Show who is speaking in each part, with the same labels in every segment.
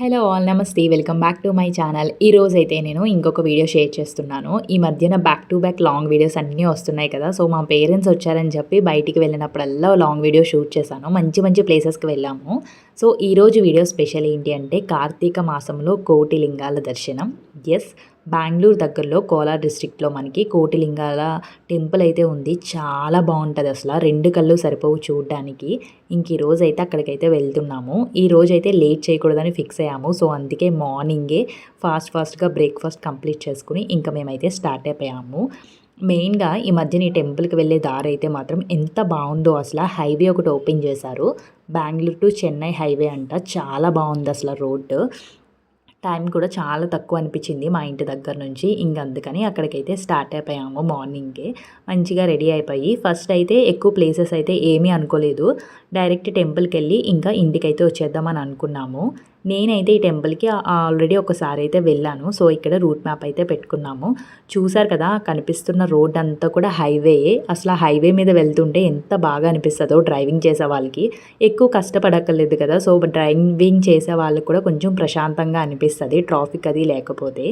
Speaker 1: Hello all నమస్తే. Welcome back to my channel ఈ రోజు అయితే నేను ఇంకొక వీడియో షేర్ చేస్తున్నాను. ఈ మధ్యన back to back long videos అన్నీ వస్తున్నాయి కదా. సో మా పేరెంట్స్ వచ్చారని చెప్పి బయటికి వెళ్ళినప్పుడల్లా లాంగ్ వీడియో షూట్ చేశాను. మంచి మంచి ప్లేసెస్కి వెళ్ళాము. సో ఈరోజు వీడియో స్పెషల్ ఏంటి అంటే కార్తీక మాసంలో కోటి లింగాల దర్శనం. ఎస్ బెంగళూరు దగ్గరలో కోలార్ డిస్టిక్లో మనకి కోటిలింగాల టెంపుల్ అయితే ఉంది. చాలా బాగుంటుంది అసలు. రెండు కళ్ళు సరిపోవు చూడడానికి. ఇంక ఈ రోజు అయితే అక్కడికైతే వెళ్తున్నాము. ఈ రోజు అయితే లేట్ చేయకూడదని ఫిక్స్ అయ్యాము. సో అందుకే మార్నింగే ఫాస్ట్ ఫాస్ట్గా బ్రేక్ఫాస్ట్ కంప్లీట్ చేసుకుని ఇంకా మేమైతే స్టార్ట్ అయిపోయాము. మెయిన్గా ఈ మధ్యన ఈ టెంపుల్కి వెళ్ళే దారి అయితే మాత్రం ఎంత బాగుందో అసలు. హైవే ఒకటి ఓపెన్ చేశారు. బెంగళూరు టు చెన్నై హైవే అంట. చాలా బాగుంది అసలు రోడ్డు. టైం కూడా చాలా తక్కువ అనిపించింది మా ఇంటి దగ్గర నుంచి. ఇంక అందుకని అక్కడికైతే స్టార్ట్ అయిపోయాము మార్నింగే. మంచిగా రెడీ అయిపోయి ఫస్ట్ అయితే ఎక్కువ ప్లేసెస్ అయితే ఏమీ అనుకోలేదు. డైరెక్ట్ టెంపుల్కి వెళ్ళి ఇంకా ఇంటికైతే వచ్చేద్దామని అనుకున్నాము. నేనైతే ఈ టెంపుల్కి ఆల్రెడీ ఒకసారి అయితే వెళ్ళాను. సో ఇక్కడ రూట్ మ్యాప్ అయితే పెట్టుకున్నాము. చూసారు కదా కనిపిస్తున్న రోడ్ అంతా కూడా హైవే. అసలు ఆ హైవే మీద వెళ్తుంటే ఎంత బాగా అనిపిస్తుందో డ్రైవింగ్ చేసే వాళ్ళకి. ఎక్కువ కష్టపడక్కర్లేదు కదా సో డ్రైవింగ్ చేసే వాళ్ళకి కూడా కొంచెం ప్రశాంతంగా అనిపిస్తుంది ట్రాఫిక్ అది లేకపోతే.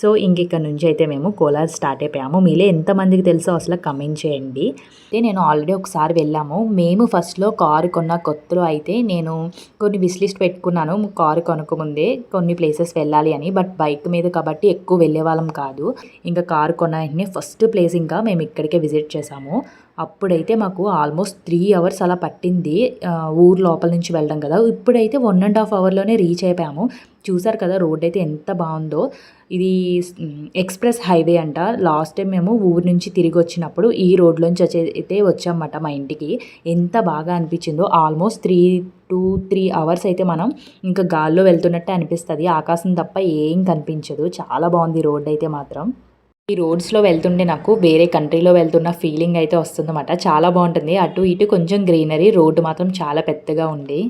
Speaker 1: సో ఇంక ఇక్కడ నుంచి అయితే మేము కోలార్ స్టార్ట్ అయిపోయాము. మీలే ఎంతమందికి తెలుసో అసలు కమెంట్ చేయండి. అయితే నేను ఆల్రెడీ ఒకసారి వెళ్ళాము. మేము ఫస్ట్లో కారు కొన్న కొత్తలో అయితే నేను కొన్ని విస్లిస్ట్ పెట్టుకున్నాను. కారు కొనకముందే కొన్ని ప్లేసెస్ వెళ్ళాలి అని. బట్ బైక్ మీద కాబట్టి ఎక్కువ వెళ్ళే వాళ్ళం కాదు. ఇంకా కారు కొన్న వెంటనే ఫస్ట్ ప్లేస్ ఇంకా మేము ఇక్కడికే విజిట్ చేసాము. అప్పుడైతే మాకు ఆల్మోస్ట్ త్రీ అవర్స్ అలా పట్టింది ఊరు లోపల నుంచి వెళ్ళడం కదా. ఇప్పుడైతే వన్ అండ్ హాఫ్ అవర్లోనే రీచ్ అయిపోయాము. చూసారు కదా రోడ్ అయితే ఎంత బాగుందో. ఇది ఎక్స్ప్రెస్ హైవే అంట. లాస్ట్ టైం మేము ఊరు నుంచి తిరిగి వచ్చినప్పుడు ఈ రోడ్లోంచి వచ్చే అయితే వచ్చామన్నమాట మా ఇంటికి. ఎంత బాగా అనిపించిందో. Almost three two three hours అయితే మనం ఇంకా గాల్లో వెళ్తున్నట్టే అనిపిస్తుంది. ఆకాశం తప్ప ఏం కనిపించదు. చాలా బాగుంది రోడ్ అయితే మాత్రం. ఈ రోడ్స్లో వెళ్తుంటే నాకు వేరే కంట్రీలో వెళ్తున్న ఫీలింగ్ అయితే వస్తుందన్నమాట. చాలా బాగుంటుంది. అటు ఇటు కొంచెం గ్రీనరీ రోడ్డు మాత్రం చాలా పెద్దగా ఉంది.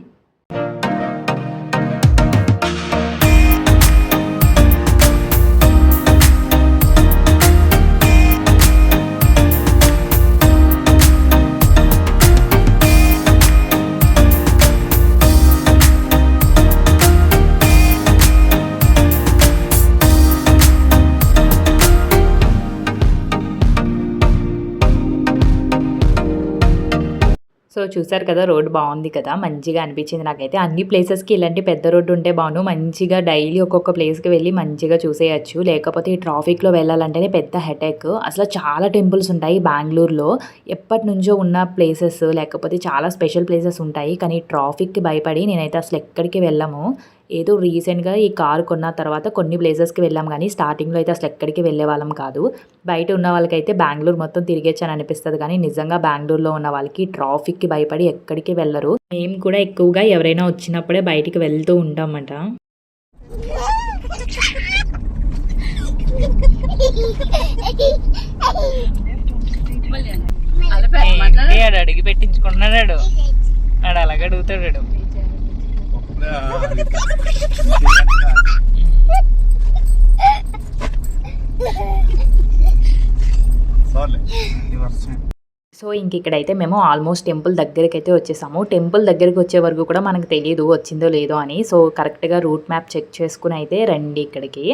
Speaker 1: చూసారు కదా రోడ్ బాగుంది కదా మంచిగా అనిపించింది నాకైతే. అన్ని ప్లేసెస్కి ఇలాంటి పెద్ద రోడ్డు ఉంటే బాగును మంచిగా డైలీ ఒక్కొక్క ప్లేస్కి వెళ్ళి మంచిగా చూసేయచ్చు. లేకపోతే ఈ ట్రాఫిక్లో వెళ్ళాలంటేనే పెద్ద హెటేక్ అసలు చాలా టెంపుల్స్ ఉంటాయి బెంగళూరులో. ఎప్పటి నుంచో ఉన్న ప్లేసెస్ లేకపోతే చాలా స్పెషల్ ప్లేసెస్ ఉంటాయి. కానీ ట్రాఫిక్కి భయపడి నేనైతే అసలు ఎక్కడికి వెళ్ళము. ఏదో రీసెంట్గా ఈ కార్ కొన్న తర్వాత కొన్ని ప్లేసెస్కి వెళ్ళాం కానీ స్టార్టింగ్లో అయితే అసలు ఎక్కడికి వెళ్ళే వాళ్ళం కాదు. బయట ఉన్న వాళ్ళకైతే బెంగళూరు మొత్తం తిరిగేచ్చని అనిపిస్తుంది కానీ నిజంగా బెంగళూరులో ఉన్న వాళ్ళకి ట్రాఫిక్కి భయపడి ఎక్కడికి వెళ్ళరు. మేము కూడా ఎక్కువగా ఎవరైనా వచ్చినప్పుడే బయటికి వెళ్తూ ఉంటామట.
Speaker 2: అడిగి పెట్టించుకున్నాడు అలాగ అలాగే అడుగుతాడు
Speaker 1: సో ఇంక ఇక్కడైతే మేము ఆల్మోస్ట్ టెంపుల్ దగ్గరికి అయితే వచ్చేసాము. టెంపుల్ దగ్గరికి వచ్చే వరకు కూడా మనకు తెలియదు వచ్చిందో లేదో అని. సో కరెక్ట్గా రూట్ మ్యాప్ చెక్ చేసుకుని అయితే రండి ఇక్కడికి.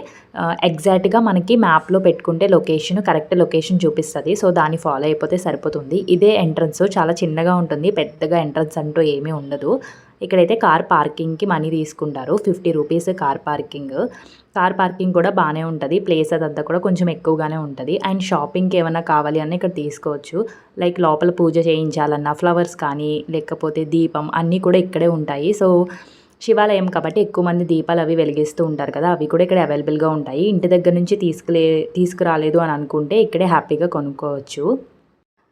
Speaker 1: ఎగ్జాక్ట్గా మనకి మ్యాప్లో పెట్టుకుంటే లొకేషన్ కరెక్ట్ లొకేషన్ చూపిస్తుంది. సో దాన్ని ఫాలో అయిపోతే సరిపోతుంది. ఇదే ఎంట్రన్స్ చాలా చిన్నగా ఉంటుంది పెద్దగా ఎంట్రన్స్ అంటూ ఏమీ ఉండదు. ఇక్కడైతే కార్ పార్కింగ్కి మనీ తీసుకుంటారు. Fifty rupees car parking. Car parking కూడా బాగానే ఉంటుంది. ప్లేస్ అదంతా కూడా కొంచెం ఎక్కువగానే ఉంటుంది. అండ్ షాపింగ్కి ఏమైనా కావాలి అన్న ఇక్కడ తీసుకోవచ్చు. లైక్ లోపల పూజ చేయించాలన్నా ఫ్లవర్స్ కానీ లేకపోతే దీపం అన్నీ కూడా ఇక్కడే ఉంటాయి. సో శివాలయం కాబట్టి ఎక్కువ మంది దీపాలు అవి వెలిగిస్తూ ఉంటారు కదా అవి కూడా ఇక్కడ అవైలబుల్గా ఉంటాయి. ఇంటి దగ్గర నుంచి తీసుకులే తీసుకురాలేదు అని అనుకుంటే ఇక్కడే హ్యాపీగా కొనుక్కోవచ్చు.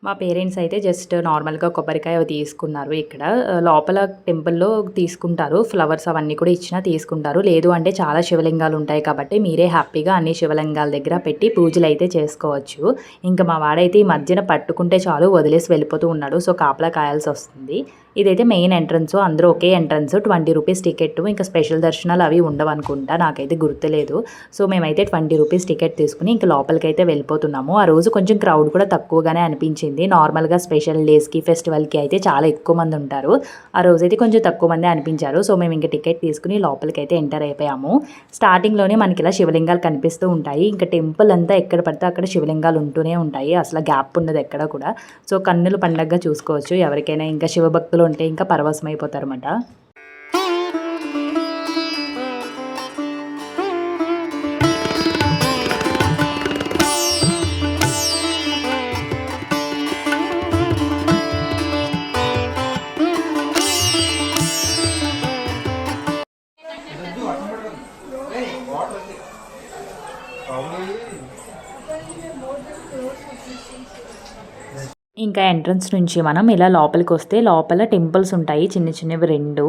Speaker 1: మా పేరెంట్స్ అయితే జస్ట్ నార్మల్గా కొబ్బరికాయ తీసుకున్నారు ఇక్కడ. లోపల టెంపుల్లో తీసుకుంటారు. ఫ్లవర్స్ అవన్నీ కూడా ఇచ్చినా తీసుకుంటారు. లేదు అంటే చాలా శివలింగాలు ఉంటాయి కాబట్టి మీరే హ్యాపీగా అన్ని శివలింగాల దగ్గర పెట్టి పూజలు అయితే చేసుకోవచ్చు. ఇంకా మా వాడైతే ఈ మధ్యన పట్టుకుంటే చాలు వదిలేసి వెళ్ళిపోతూ ఉన్నాడు. సో కాపలా కాయాల్సి వస్తుంది. ఇదైతే మెయిన్ ఎంట్రన్స్ అందరూ ఒకే ఎంట్రన్స్ ట్వంటీ రూపీస్ టికెట్ ఇంకా స్పెషల్ దర్శనాలు అవి ఉండవు అనుకుంటా నాకైతే గుర్తులేదు. సో మేమైతే ట్వంటీ రూపీస్ టికెట్ తీసుకుని ఇంకా లోపలికి అయితే వెళ్ళిపోతున్నాము. ఆ రోజు కొంచెం క్రౌడ్ కూడా తక్కువగానే అనిపించింది. నార్మల్గా స్పెషల్ డేస్కి ఫెస్టివల్కి అయితే చాలా ఎక్కువ మంది ఉంటారు. ఆ రోజు అయితే కొంచెం తక్కువ మంది అనిపించారు. సో మేము ఇంకా టికెట్ తీసుకుని లోపలికి అయితే ఎంటర్ అయిపోయాము. స్టార్టింగ్లోనే మనకి ఇలా శివలింగాలు కనిపిస్తూ ఉంటాయి. ఇంకా టెంపుల్ అంతా ఎక్కడ పడితే అక్కడ శివలింగాలు ఉంటూనే ఉంటాయి. అసలు గ్యాప్ ఉండదు ఎక్కడ కూడా. సో కన్నులు పండగగా చూసుకోవచ్చు. ఎవరికైనా ఇంకా శివభక్తులు ఉంటే ఇంకా పరవశం అయిపోతారన్నమాట ఇంకా ఎంట్రన్స్ నుంచి మనం ఇలా లోపలికి వస్తే లోపల టెంపుల్స్ ఉంటాయి చిన్న చిన్నవి రెండు.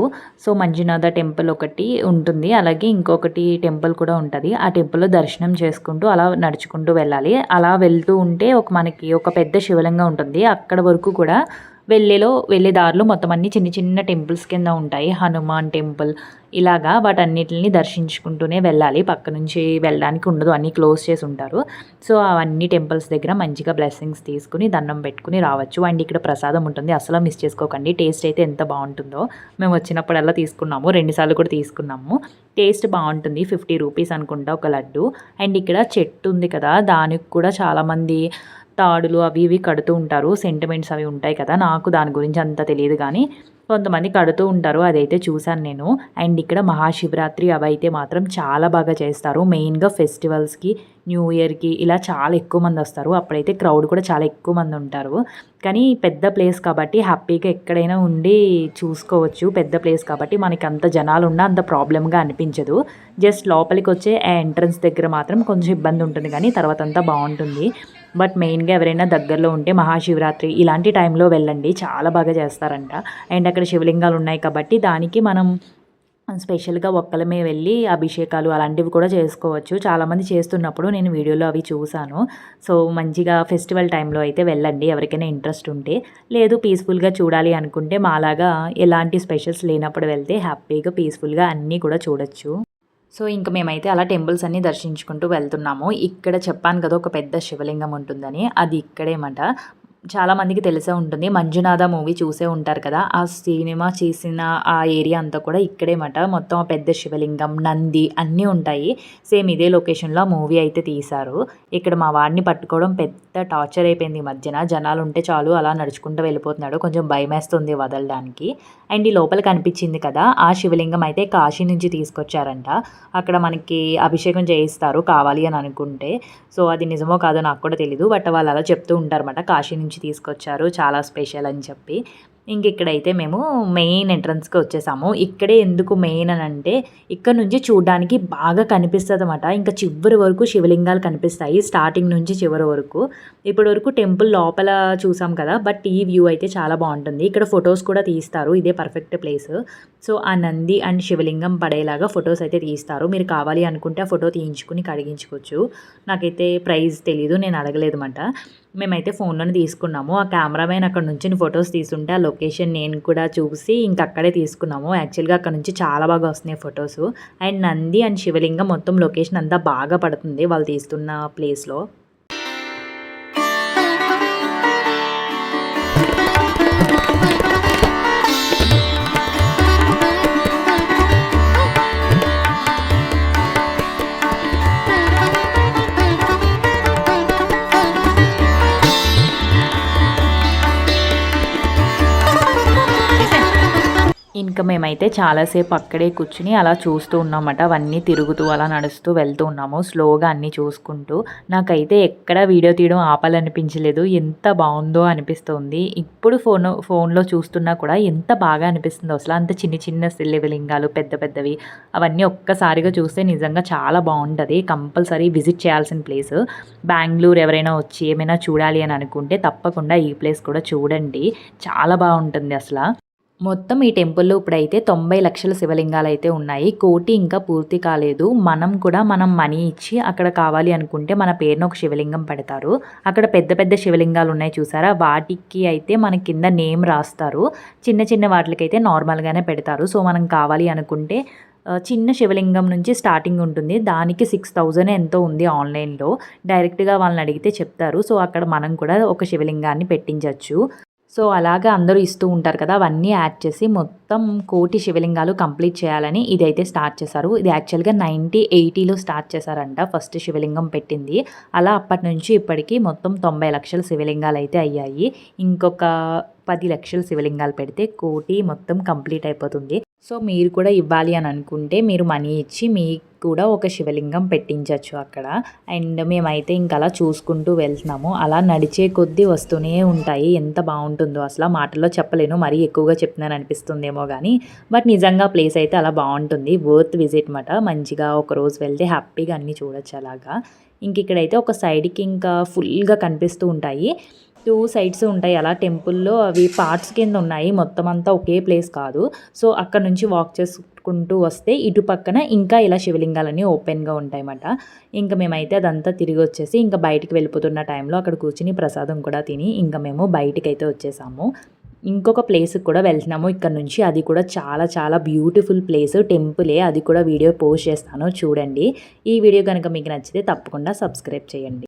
Speaker 1: సో మంజునాథ టెంపుల్ ఒకటి ఉంటుంది. అలాగే ఇంకొకటి టెంపుల్ కూడా ఉంటుంది. ఆ టెంపుల్లో దర్శనం చేసుకుంటూ అలా నడుచుకుంటూ వెళ్ళాలి. అలా వెళ్తూ ఉంటే ఒక మనకి ఒక పెద్ద శివలింగం ఉంటుంది. అక్కడ వరకు కూడా వెళ్ళేలో వెళ్ళే దారిలో మొత్తం అన్ని చిన్న చిన్న టెంపుల్స్ కింద ఉంటాయి. హనుమాన్ టెంపుల్ ఇలాగా వాటన్నిటిని దర్శించుకుంటూనే వెళ్ళాలి. పక్క నుంచి వెళ్ళడానికి ఉండదు. అన్నీ క్లోజ్ చేసి ఉంటారు. సో అవన్నీ టెంపుల్స్ దగ్గర మంచిగా బ్లెస్సింగ్స్ తీసుకుని దండం పెట్టుకుని రావచ్చు. అండ్ ఇక్కడ ప్రసాదం ఉంటుంది. అసలు మిస్ చేసుకోకండి. టేస్ట్ అయితే ఎంత బాగుంటుందో. మేము వచ్చినప్పుడల్లా తీసుకున్నాము. రెండుసార్లు కూడా తీసుకున్నాము. టేస్ట్ బాగుంటుంది. ఫిఫ్టీ రూపీస్ అనుకుంటా ఒక లడ్డు. అండ్ ఇక్కడ చెట్టు ఉంది కదా. దానికి కూడా చాలామంది తాడులు అవి ఇవి కడుతూ ఉంటారు. సెంటిమెంట్స్ అవి ఉంటాయి కదా. నాకు దాని గురించి అంత తెలియదు కానీ కొంతమంది కడుతూ ఉంటారు. అదైతే చూశాను నేను. అండ్ ఇక్కడ మహాశివరాత్రి అవి అయితే మాత్రం చాలా బాగా చేస్తారు. మెయిన్గా ఫెస్టివల్స్కి న్యూ ఇయర్కి ఇలా చాలా ఎక్కువ మంది వస్తారు. అప్పుడైతే క్రౌడ్ కూడా చాలా ఎక్కువ మంది ఉంటారు. కానీ పెద్ద ప్లేస్ కాబట్టి హ్యాపీగా ఎక్కడైనా ఉండి చూసుకోవచ్చు. పెద్ద ప్లేస్ కాబట్టి మనకి అంత జనాలు ఉన్నా అంత ప్రాబ్లమ్గా అనిపించదు. జస్ట్ లోపలికి వచ్చే ఎంట్రన్స్ దగ్గర మాత్రం కొంచెం ఇబ్బంది ఉంటుంది కానీ తర్వాత అంతా బాగుంటుంది. బట్ మెయిన్గా ఎవరైనా దగ్గరలో ఉంటే మహాశివరాత్రి ఇలాంటి టైంలో వెళ్ళండి. చాలా బాగా చేస్తారంట. అండ్ అక్కడ శివలింగాలు ఉన్నాయి కాబట్టి దానికి మనం స్పెషల్గా ఒక్కలమే వెళ్ళి అభిషేకాలు అలాంటివి కూడా చేసుకోవచ్చు. చాలామంది చేస్తున్నప్పుడు నేను వీడియోలో అవి చూశాను. సో మంచిగా ఫెస్టివల్ టైంలో అయితే వెళ్ళండి. ఎవరికైనా ఇంట్రెస్ట్ ఉంటే లేదు పీస్ఫుల్గా చూడాలి అనుకుంటే మాలాగా ఎలాంటి స్పెషల్స్ లేనప్పుడు వెళ్తే హ్యాపీగా పీస్ఫుల్గా అన్నీ కూడా చూడొచ్చు. సో ఇంక మేమైతే అలా టెంపుల్స్ అన్నీ దర్శించుకుంటూ వెళ్తున్నాము. ఇక్కడ చెప్పాను కదా ఒక పెద్ద శివలింగం ఉంటుందని. అది ఇక్కడేమాట. చాలామందికి తెలిసే ఉంటుంది. మంజునాథ మూవీ చూసే ఉంటారు కదా ఆ సినిమా చేసిన ఆ ఏరియా అంతా కూడా ఇక్కడేమట. మొత్తం ఆ పెద్ద శివలింగం నంది అన్నీ ఉంటాయి. సేమ్ ఇదే లొకేషన్లో ఆ మూవీ అయితే తీశారు. ఇక్కడ మా వాడిని పట్టుకోవడం పెద్ద టార్చర్ అయిపోయింది ఈ మధ్యన. జనాలు ఉంటే చాలు అలా నడుచుకుంటూ వెళ్ళిపోతున్నాడు. కొంచెం భయమేస్తుంది వదలడానికి. అండ్ ఈ లోపల కనిపించింది కదా ఆ శివలింగం అయితే కాశీ నుంచి తీసుకొచ్చారంట. అక్కడ మనకి అభిషేకం చేయిస్తారు కావాలి అని అనుకుంటే. సో అది నిజమో కాదో నాకు కూడా తెలీదు. బట్ వాళ్ళు అలా చెప్తూ ఉంటారన్నమాట. కాశీ నుంచి తీసుకొచ్చారు చాలా స్పెషల్ అని చెప్పి. ఇంక ఇక్కడైతే మేము మెయిన్ ఎంట్రన్స్కి వచ్చేసాము. ఇక్కడే ఎందుకు మెయిన్ అని అంటే ఇక్కడ నుంచి చూడడానికి బాగా కనిపిస్తుంది అనమాట ఇంకా చివరి వరకు శివలింగాలు కనిపిస్తాయి స్టార్టింగ్ నుంచి చివరి వరకు. ఇప్పటి వరకు టెంపుల్ లోపల చూసాం కదా బట్ ఈ వ్యూ అయితే చాలా బాగుంటుంది. ఇక్కడ ఫొటోస్ కూడా తీస్తారు ఇదే పర్ఫెక్ట్ ప్లేస్. సో ఆ నంది అండ్ శివలింగం పడేలాగా ఫొటోస్ అయితే తీస్తారు. మీరు కావాలి అనుకుంటే ఆ ఫోటో తీయించుకుని కడిగించుకోవచ్చు. నాకైతే ప్రైస్ తెలీదు నేను అడగలేదు అనమాట మేమైతే ఫోన్లోనే తీసుకున్నాము. ఆ కెమెరామెన్ అక్కడ నుంచి ఫొటోస్ తీసుంటే ఆ లొకేషన్ నేను కూడా చూసి ఇంక అక్కడే తీసుకున్నాము. యాక్చువల్గా అక్కడ నుంచి చాలా బాగా వస్తున్నాయి ఫొటోస్ అండ్ నంది అండ్ శివలింగం మొత్తం లొకేషన్ అంతా బాగా పడుతుంది వాళ్ళు తీస్తున్న ప్లేస్లో ఇంకా మేమైతే చాలాసేపు అక్కడే కూర్చుని అలా చూస్తూ ఉన్నామట. అవన్నీ తిరుగుతూ అలా నడుస్తూ వెళ్తూ ఉన్నాము. స్లోగా అన్నీ చూసుకుంటూ. నాకైతే ఎక్కడ వీడియో తీయడం ఆపాలనిపించలేదు. ఎంత బాగుందో అనిపిస్తుంది. ఇప్పుడు ఫోన్ ఫోన్లో చూస్తున్నా కూడా ఎంత బాగా అనిపిస్తుందో అసలు. అంత చిన్న చిన్న శిల్లివలింగాలు పెద్ద పెద్దవి అవన్నీ ఒక్కసారిగా చూస్తే నిజంగా చాలా బాగుంటుంది. కంపల్సరీ విజిట్ చేయాల్సిన ప్లేస్. బెంగళూరు ఎవరైనా వచ్చి ఏమైనా చూడాలి అని అనుకుంటే తప్పకుండా ఈ ప్లేస్ కూడా చూడండి. చాలా బాగుంటుంది అసలు. మొత్తం ఈ టెంపుల్లో ఇప్పుడైతే తొంభై లక్షల శివలింగాలు అయితే ఉన్నాయి కోటి ఇంకా పూర్తి కాలేదు. మనం కూడా మనం మనీ ఇచ్చి అక్కడ కావాలి అనుకుంటే మన పేరున ఒక శివలింగం పెడతారు. అక్కడ పెద్ద పెద్ద శివలింగాలు ఉన్నాయి చూసారా? వాటికి అయితే మన కింద నేమ్ రాస్తారు. చిన్న చిన్న వాటికైతే నార్మల్గానే పెడతారు. సో మనం కావాలి అనుకుంటే చిన్న శివలింగం నుంచి స్టార్టింగ్ ఉంటుంది. దానికి సిక్స్ థౌజండ్ ఎంతో ఉంది ఆన్లైన్లో డైరెక్ట్గా వాళ్ళని అడిగితే చెప్తారు. సో అక్కడ మనం కూడా ఒక శివలింగాన్ని పెట్టించవచ్చు సో అలాగా అందరూ ఇస్తూ ఉంటారు కదా అవన్నీ యాడ్ చేసి మొత్తం కోటి శివలింగాలు కంప్లీట్ చేయాలని ఇదైతే స్టార్ట్ చేశారు. ఇది యాక్చువల్గా నైంటీ ఎయిటీలో స్టార్ట్ చేశారంట ఫస్ట్ శివలింగం పెట్టింది. అలా అప్పటి నుంచి ఇప్పటికి మొత్తం తొంభై లక్షల శివలింగాలు అయితే అయ్యాయి. ఇంకొక పది లక్షల శివలింగాలు పెడితే కోటి మొత్తం కంప్లీట్ అయిపోతుంది. సో మీరు కూడా ఇవ్వాలి అని అనుకుంటే మీరు మనీ ఇచ్చి మీకు కూడా ఒక శివలింగం పెట్టించవచ్చు అక్కడ. అండ్ మేమైతే ఇంకా అలా చూసుకుంటూ వెళ్తున్నాము. అలా నడిచే కొద్దీ వస్తూనే ఉంటాయి. ఎంత బాగుంటుందో అసలు మాటల్లో చెప్పలేను. మరీ ఎక్కువగా చెప్తున్నాను అనిపిస్తుందేమో కానీ బట్ నిజంగా ప్లేస్ అయితే అలా బాగుంటుంది. వర్త్ విజిట్ మాట మంచిగా ఒక రోజు వెళ్తే హ్యాపీగా అన్నీ చూడొచ్చు అలాగా. ఇంక ఇక్కడైతే ఒక సైడ్కి ఇంకా ఫుల్గా కనిపిస్తూ ఉంటాయి. టూ సైడ్స్ ఉంటాయి. అలా టెంపుల్లో అవి పార్ట్స్ కింద ఉన్నాయి. మొత్తం అంతా ఒకే ప్లేస్ కాదు. సో అక్కడ నుంచి వాక్ చేసుకుంటూ వస్తే ఇటు పక్కన ఇంకా ఇలా శివలింగాలన్నీ ఓపెన్గా ఉంటాయన్నమాట. ఇంకా మేమైతే అదంతా తిరిగి వచ్చేసి ఇంకా బయటికి వెళ్ళిపోతున్న టైంలో అక్కడ కూర్చుని ప్రసాదం కూడా తిని ఇంకా మేము బయటికి అయితే వచ్చేసాము. ఇంకొక ప్లేస్కి కూడా వెళ్తున్నాము ఇక్కడ నుంచి. అది కూడా చాలా చాలా బ్యూటిఫుల్ ప్లేస్. టెంపులే. అది కూడా వీడియో పోస్ట్ చేస్తాను. చూడండి. ఈ వీడియో కనుక మీకు నచ్చితే తప్పకుండా సబ్స్క్రైబ్ చేయండి.